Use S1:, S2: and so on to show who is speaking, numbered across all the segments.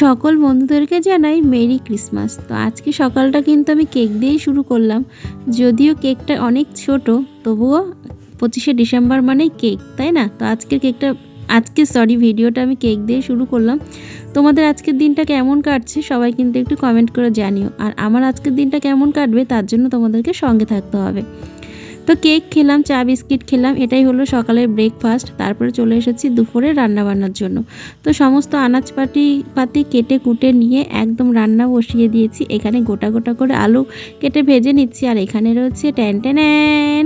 S1: সকল বন্ধুদেরকে জানাই মেরি ক্রিসমাস। তো আজকে সকালটা কিন্তু আমি কেক দিয়েই শুরু করলাম। যদিও কেকটা অনেক ছোট, তবুও পঁচিশে ডিসেম্বর মানেই কেক, তাই না? তো আজকের কেকটা, আজকে সরি ভিডিওটা আমি কেক দিয়ে শুরু করলাম। তোমাদের আজকের দিনটা কেমন কাটছে সবাই কিন্তু একটু কমেন্ট করে জানিও। আর আমার আজকের দিনটা কেমন কাটবে তার জন্য তোমাদেরকে সঙ্গে থাকতে হবে। তো কেক খেলাম, চা বিস্কিট খেলাম, এটাই হলো সকালের ব্রেকফাস্ট তারপরে চলে এসেছি দুপুরে রান্না বান্নার জন্য। তো সমস্ত আনাজপাতি পাতি কেটে কুটে নিয়ে একদম রান্না বসিয়ে দিয়েছি। এখানে গোটা গোটা করে আলু কেটে ভেজে নিচ্ছি। আর এখানে রয়েছে ট্যান ট্যান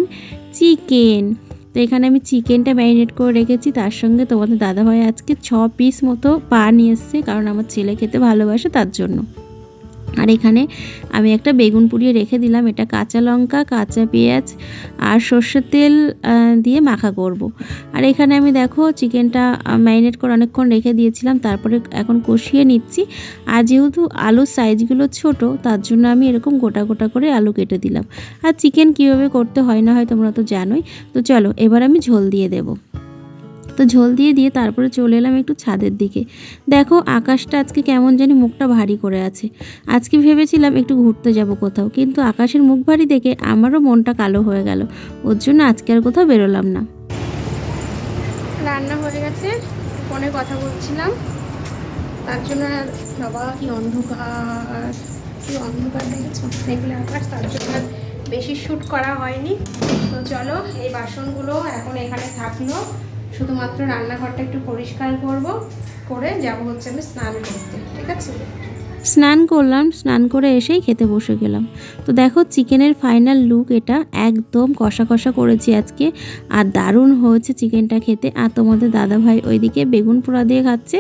S1: চিকেন। তো এখানে আমি চিকেনটা ম্যারিনেট করে রেখেছি। তার সঙ্গে তোমাদের দাদাভাই আজকে ছ পিস মতো পা নিয়ে এসছে, কারণ আমার ছেলে খেতে ভালোবাসে তার জন্য। আর এখানে আমি একটা বেগুন পুড়িয়ে রেখে দিলাম। এটা কাঁচা লঙ্কা, কাঁচা পেঁয়াজ আর সর্ষের তেল দিয়ে মাখা করব। আর এখানে আমি দেখো চিকেনটা ম্যারিনেট করে অনেকক্ষণ রেখে দিয়েছিলাম। তারপরে এখন কষিয়ে নিচ্ছি। আর যেহেতু আলুর সাইজগুলো ছোট, তার জন্য আমি এরকম গোটা গোটা করে আলু কেটে দিলাম। আর চিকেন কীভাবে করতে হয় না হয় তোমরা তো জানোই। তো চলো, এবার আমি ঝোল দিয়ে দেবো। তো ঝোল দিয়ে দিয়ে তারপরে চলে এলাম একটু ছাদের দিকে। দেখো আকাশটা আজকে কেমন জানি মুখটা ভারী করে আছে। আজকে ভেবেছিলাম একটু ঘুরতে যাব কোথাও, কিন্তু আকাশের মুখ ভারী দেখে আমারও মনটা কালো হয়ে গেল। ওর জন্য আজকে আর কোথাও বেরোলাম না।
S2: রান্না হয়ে গেছে, ফোনে কথা বলছিলাম। তার জন্য কি অন্ধকার কি অন্ধকার আকাশ, তার জন্য বেশি শ্যুট করা হয়নি। তো চলো, এই বাসনগুলো এখন এখানে থাকল। শুধুমাত্র রান্নাঘরটা একটু পরিষ্কার করব, করে যাব হচ্ছে আমি স্নান করতে, ঠিক আছে?
S1: স্নান করলাম, স্নান করে এসেই খেতে বসে গেলাম। তো দেখো, চিকেনের ফাইনাল লুক এটা, একদম কষা কষা করেছি আজকে, আর দারুণ হয়েছে চিকেনটা খেতে। আর তোমাদের দাদা ভাই ওইদিকে বেগুন পোড়া দিয়ে খাচ্ছে,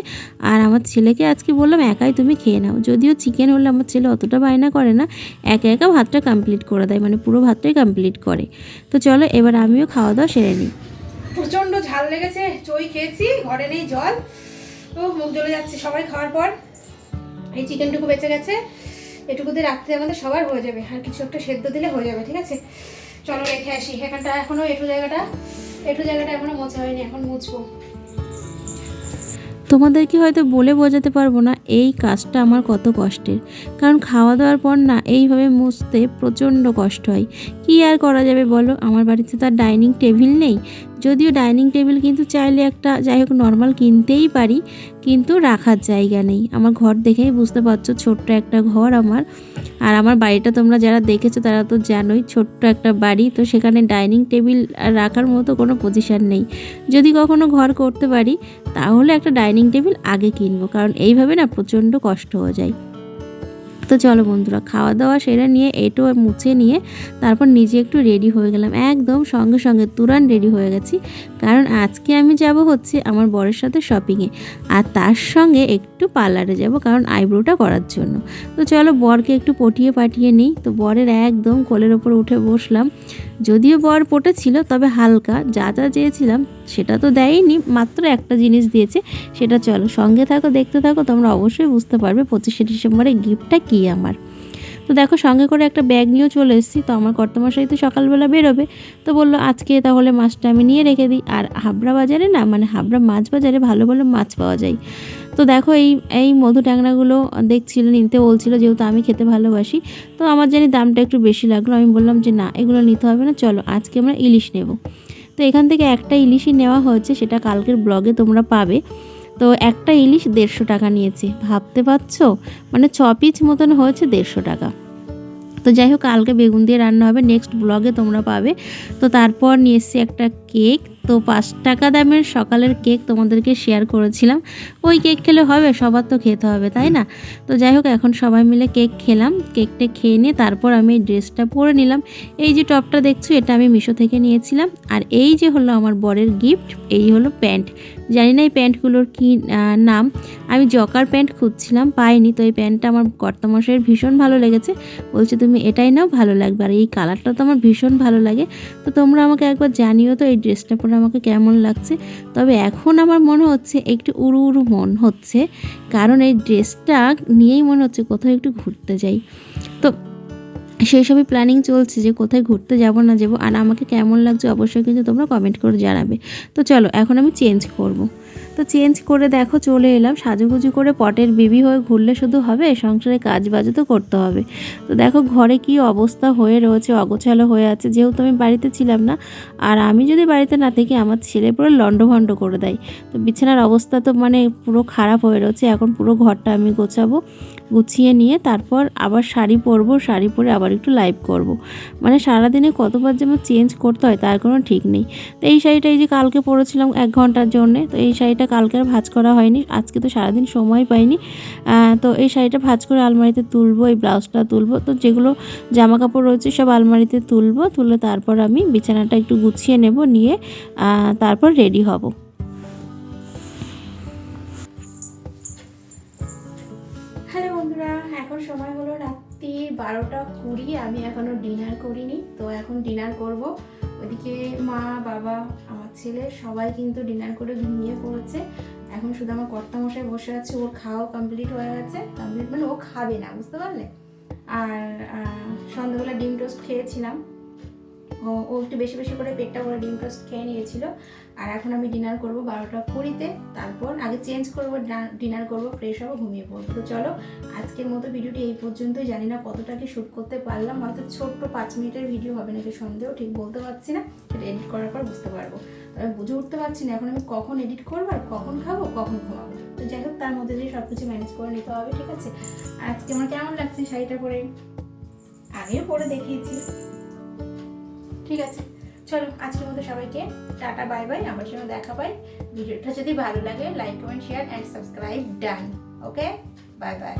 S1: আর আমার ছেলেকে আজকে বললাম, একাই তুমি খেয়ে নাও। যদিও চিকেন হলে আমার ছেলে অতটা বায়না করে না, একা একা ভাতটা কমপ্লিট করে দেয় মানে পুরো ভাতটাই কমপ্লিট করে। তো চলো, এবার আমিও খাওয়া দাওয়া সেরে নিই।
S2: প্রচণ্ড ঝাল লেগেছে, চই খেয়েছি, ঘরে নেই জল। ও, মুখ জ্বলে যাচ্ছে সবাই খাওয়ার পর। এই চিকেনটুকু বেঁচে গেছে। এটুকু দিয়ে রাত্রে আমাদের সবার হয়ে যাবে, আর কিছু একটা সেদ্ধ দিলে হয়ে যাবে, ঠিক আছে? চলো রেখে আসি, এখানটা এখনও এটু জায়গাটা এটু জায়গাটা এখনও মোছা হয়নি, এখন মুছবো।
S1: তোমাদেরকে হয়তো বলে বোঝাতে পারব না এই কাজটা আমার কত কষ্টের। কারণ খাওয়া দাওয়ার পর না এইভাবে মুছতে প্রচণ্ড কষ্ট হয়। কি আর করা যাবে বলো? আমার বাড়িতে তো আর ডাইনিং টেবিল নেই। যদিও ডাইনিং টেবিল কিন্তু চাইলে একটা, যাই হোক নর্মাল কিনতেই পারি, কিন্তু রাখার জায়গা নেই। আমার ঘর দেখেই বুঝতে পারছ, ছোট্ট একটা ঘর আমার। আর আমার বাড়িটা তোমরা যারা দেখেছ, তারা তো জানোই, ছোট্ট একটা বাড়ি, তো সেখানে ডাইনিং টেবিল রাখার মতো কোনো পজিশান নেই। যদি কখনো ঘর করতে পারি, তাহলে একটা ডাইনিং টেবিল আগে কিনবো, কারণ এইভাবে না প্রচণ্ড কষ্ট হয়ে যায়। তো চলো বন্ধুরা, খাওয়া দাওয়া সেরে নিয়ে এটো মুছে নিয়ে তারপর নিজে একটু রেডি হয়ে গেলাম। একদম সঙ্গে সঙ্গে তুরান রেডি হয়ে গেছি। কারণ আজকে আমি যাব হচ্ছে আমার বরের সাথে শপিংয়ে আর তার সঙ্গে একটু পার্লারে যাব কারণ আইব্রোটা করার জন্য। তো চলো বরকে একটু পটিয়ে পাঠিয়ে নিই। তো বরের একদম কোলের ওপর উঠে বসলাম। যদিও বর পটেছিল, তবে হালকা। যা যা চেয়েছিলাম, সেটা তো দেয়নি, মাত্র একটা জিনিস দিয়েছে, সেটা চলো। সঙ্গে থাকো, দেখতে থাকো, তোমরা অবশ্যই বুঝতে পারবে পঁচিশে ডিসেম্বরে গিফটটা কী আমার। তো দেখো সঙ্গে করে একটা ব্যাগ নিয়েও চলে এসেছি। তো আমার কর্তমশাই তো সকালবেলা বেরোবে। তো বলল, আজকে তাহলে মাছটা আমি নিয়ে রেখে দিই। আর হাবড়া বাজারে না মানে হাবড়া মাছ বাজারে ভালো ভালো মাছ পাওয়া যায়। তো দেখো এই এই মধু ট্যাংরাগুলো দেখছিল, নিতে বলছিল যেহেতু আমি খেতে ভালোবাসি। তো আমার জানি দামটা একটু বেশি লাগল। আমি বললাম যে, না, এগুলো নিতে হবে না, চলো আজকে আমরা ইলিশ নেব। তো এখান থেকে একটা ইলিশই নেওয়া হয়েছে, সেটা কালকের ব্লগে তোমরা পাবে। তো একটা ইলিশ দেড়শো টাকা নিয়েছি। ভাবতে পারছ? মানে ছ পিস মতন হয়েছে দেড়শো টাকা। তো যাই হোক, কালকে বেগুন দিয়ে রান্না হবে। নেক্সট ব্লগে তোমরা পাবে। তো তারপর নিয়ে এসেছি একটা কেক তো পাঁচ টাকা দামের সকালের কেক তোমাদেরকে শেয়ার করেছিলাম। ওই কেক খেলে হবে, সবার তো খেতে হবে, তাই না? তো যাই হোক, এখন সবাই মিলে কেক খেলাম। কেকটা খেয়ে নিয়ে তারপর আমি এই ড্রেসটা পরে নিলাম। এই যে টপটা দেখছ, এটা আমি মিশো থেকে নিয়েছিলাম। আর এই যে হলো আমার বরের গিফট এই হলো প্যান্ট জানি না এই প্যান্টগুলোর কী নাম। আমি জকার প্যান্ট খুঁজছিলাম, পাইনি। তো এই প্যান্টটা আমার কর্তামশাইয়ের ভীষণ ভালো লেগেছে। বলছে, তুমি এটাই নাও, ভালো লাগবে। আর এই কালারটা তো আমার ভীষণ ভালো লাগে। তো তোমরা আমাকে একবার জানিও তো এই ড্রেসটা পরে আমাকে কেমন লাগছে। তবে এখন আমার মনে হচ্ছে একটু উড়ু উড়ু মন হচ্ছে। কারণ এই ড্রেসটা নিয়েই মনে হচ্ছে কোথাও একটু ঘুরতে যাই। তো সেই সবই প্ল্যানিং চলছে যে কোথায় ঘুরতে যাব, না যাব, আর আমাকে কেমন লাগছে অবশ্যই কিন্তু তোমরা কমেন্ট করে জানাবে। তো চলো, এখন আমি চেঞ্জ করব। তো চেঞ্জ করে দেখো, চলে এলাম। সাজুগুজু করে পটের বেবি হয়ে ঘুরলে শুধু হবে, সংসারে কাজ বাজও তো করতে হবে। তো দেখো, ঘরে কি অবস্থা হয়ে রয়েছে, অগোছালো হয়ে আছে। যেহেতু আমি বাড়িতে ছিলাম না, আর আমি যদি বাড়িতে না থাকি, আমার ছেলে পুরো লণ্ডভণ্ড করে দেয়। তো বিছানার অবস্থা তো মানে পুরো খারাপ হয়ে রয়েছে, এখন পুরো ঘরটা আমি গোছাবো। গুছিয়ে নিয়ে তারপর আবার শাড়ি পরবো, শাড়ি পরে আবার একটু লাইভ করব। মানে সারাদিনে কতবার যে আমার চেঞ্জ করতে হয়, তার কোনো ঠিক নেই। তো এই শাড়িটা এই যে কালকে পরেছিলাম এক ঘণ্টার জন্যে, তো এই শাড়িটা কালকে আর ভাজ করা হয়নি, আজকে তো সারাদিন সময় পাইনি। তো এই শাড়িটা ভাজ করে আলমারিতে তুলবো, এই ব্লাউজটা তুলবো, তো যেগুলো জামা কাপড় রয়েছে সব আলমারিতে তুলবো, তুলে তারপর আমি বিছানাটা একটু গুছিয়ে নেব, নিয়ে তারপর রেডি হব।
S2: হ্যালো বন্ধুরা, এখন সময় হলো রাত্রি বারোটা কুড়ি, আমি এখনও ডিনার করিনি, তো এখন ডিনার করব। ওইদিকে মা, বাবা, আমার ছেলে সবাই কিন্তু ডিনার করে ঘুমিয়ে পড়েছে। এখন শুধু আমার কর্তামশাই বসে আছে, ওর খাওয়া কমপ্লিট হয়ে গেছে। কমপ্লিট মানে ও খাবে না, বুঝতে পারলে? আর সন্ধ্যাবেলা ডিম টোস্ট খেয়েছিলাম। ও একটু বেশি বেশি করে পেটটা করে ডিম টোস্ট খেয়ে নিয়েছিল। আর এখন আমি ডিনার করব বারোটা কুড়িতে। তারপর আগে চেঞ্জ করব ডিনার করব ফ্রেশ হব, ঘুমিয়ে পড়ব। তো চলো, আজকের মতো ভিডিওটি এই পর্যন্তই। জানি না কতটা কি শ্যুট করতে পারলাম। হয়তো ছোট্ট পাঁচ মিনিটের ভিডিও হবে নাকি সন্দেহ, ঠিক বলতে পারছি না। সেটা এডিট করার পর বুঝতে পারব। তবে বুঝে উঠতে পারছি না এখন আমি কখন এডিট করব আর কখন খাব, কখন ঘুমাবো। তো যাই হোক, তার মধ্যে দিয়ে সব কিছু ম্যানেজ করে নিতে হবে, ঠিক আছে? আজকে আমার কেমন লাগছে শাড়িটা পরে? আগেও পরে দেখিয়েছি। ঠিক আছে। চলো, আজকের মতো সবাইকে টাটা, বাই বাই। আমার সঙ্গে দেখা পাই। ভিডিওটা যদি ভালো লাগে like comment share and subscribe done okay bye bye